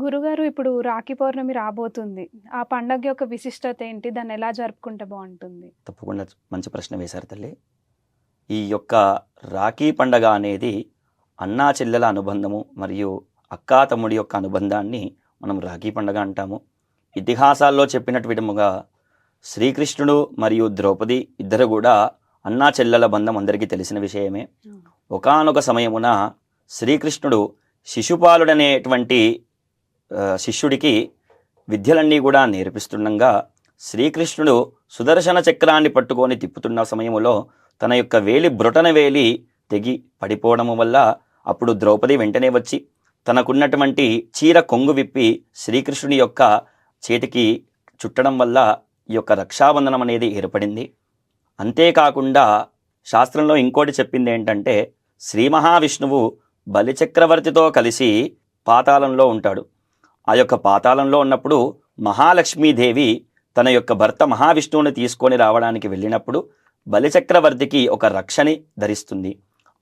గురుగారు ఇప్పుడు రాఖీ పౌర్ణమి రాబోతుంది. ఆ పండగ యొక్క విశిష్టత ఏంటి? దాన్ని ఎలా జరుపుకుంటే బావుంటుంది? తప్పకుండా మంచి ప్రశ్న వేశారు తల్లి. ఈ యొక్క రాఖీ పండగ అనేది అన్నా చెల్లెల అనుబంధము మరియు అక్కా తమ్ముడి యొక్క అనుబంధాన్ని మనం రాఖీ పండగ అంటాము. ఇతిహాసాల్లో చెప్పినట్టు విధముగా శ్రీకృష్ణుడు మరియు ద్రౌపది ఇద్దరు కూడా అన్నా చెల్లెల బంధం అందరికీ తెలిసిన విషయమే. ఒకానొక సమయమున శ్రీకృష్ణుడు శిశుపాలుడనేటువంటి శిష్యుడికి విద్యలన్నీ కూడా నేర్పిస్తుండగా శ్రీకృష్ణుడు సుదర్శన చక్రాన్ని పట్టుకొని తిప్పుతున్న సమయంలో తన యొక్క వేలి బ్రొటన వేలి తెగి పడిపోవడము వల్ల అప్పుడు ద్రౌపది వెంటనే వచ్చి తనకున్నటువంటి చీర కొంగు విప్పి శ్రీకృష్ణుని యొక్క చేతికి చుట్టడం వల్ల ఈ యొక్క రక్షాబంధనం అనేది ఏర్పడింది. అంతేకాకుండా శాస్త్రంలో ఇంకోటి చెప్పింది ఏంటంటే శ్రీ మహావిష్ణువు బలిచక్రవర్తితో కలిసి పాతాళంలో ఉంటాడు. ఆ యొక్క పాతాళంలో ఉన్నప్పుడు మహాలక్ష్మీదేవి తన యొక్క భర్త మహావిష్ణువుని తీసుకొని రావడానికి వెళ్ళినప్పుడు బలిచక్రవర్తికి ఒక రక్షని ధరిస్తుంది.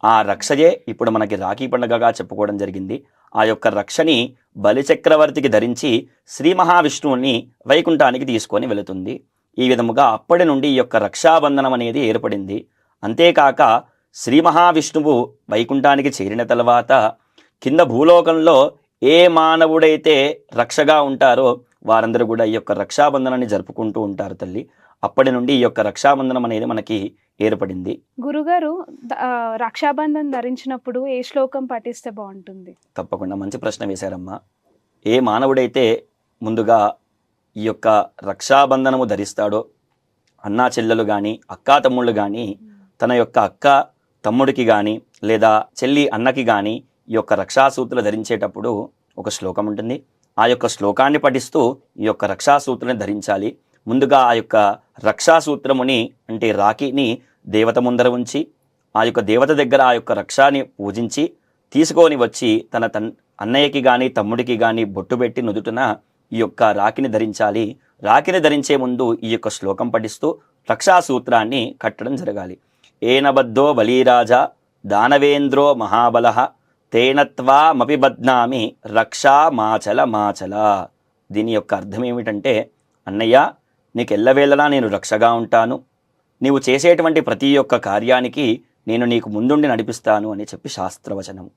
ఆ రక్షయే ఇప్పుడు మనకి రాఖీ పండుగగా చెప్పుకోవడం జరిగింది. ఆ యొక్క రక్షని బలిచక్రవర్తికి ధరించి శ్రీ మహావిష్ణువుని వైకుంఠానికి తీసుకొని వెళుతుంది. ఈ విధముగా అప్పటి నుండి ఈ యొక్క రక్షాబంధనం అనేది ఏర్పడింది. అంతేకాక శ్రీ మహావిష్ణువు వైకుంఠానికి చేరిన తర్వాత కింద భూలోకంలో ఏ మానవుడైతే రక్షగా ఉంటారో వారందరూ కూడా ఈ యొక్క రక్షాబంధనాన్ని జరుపుకుంటూ ఉంటారు తల్లి. అప్పటి నుండి ఈ యొక్క రక్షాబంధనం అనేది మనకి ఏర్పడింది. గురుగారు రక్షాబంధన్ ధరించినప్పుడు ఏ శ్లోకం పఠిస్తే బావుంటుంది? తప్పకుండా మంచి ప్రశ్న వేశారమ్మా. ఏ మానవుడైతే ముందుగా ఈ యొక్క రక్షాబంధనము ధరిస్తాడో అన్నా చెల్లెలు గాని, అక్కా తమ్ముళ్ళు గాని తన యొక్క అక్క తమ్ముడికి గాని లేదా చెల్లి అన్నకి గాని ఈ యొక్క రక్షాసూత్రులు ధరించేటప్పుడు ఒక శ్లోకం ఉంటుంది. ఆ యొక్క శ్లోకాన్ని పఠిస్తూ ఈ యొక్క రక్షాసూత్రుని ధరించాలి. ముందుగా ఆ యొక్క రక్షాసూత్రముని అంటే రాఖీని దేవత ముందర ఉంచి ఆ యొక్క దేవత దగ్గర ఆ యొక్క రక్షాని పూజించి తీసుకొని వచ్చి తన తన్ అన్నయ్యకి కానీ తమ్ముడికి కానీ బొట్టు పెట్టి నుదుటున ఈ యొక్క రాఖీని ధరించాలి. రాఖీని ధరించే ముందు ఈ యొక్క శ్లోకం పఠిస్తూ రక్షాసూత్రాన్ని కట్టడం జరగాలి. ఏనబద్ధో బలీరాజా దానవేంద్రో మహాబలహ తేనత్వామపి బద్నామి రక్షా మాచల మాచల. దీని యొక్క అర్థం ఏమిటంటే అన్నయ్య నీకు ఎల్లవేళలా నేను రక్షగా ఉంటాను. నీవు చేసేటువంటి ప్రతి ఒక్క కార్యానికి నేను నీకు ముందుండి నడిపిస్తాను అని చెప్పి శాస్త్రవచనం.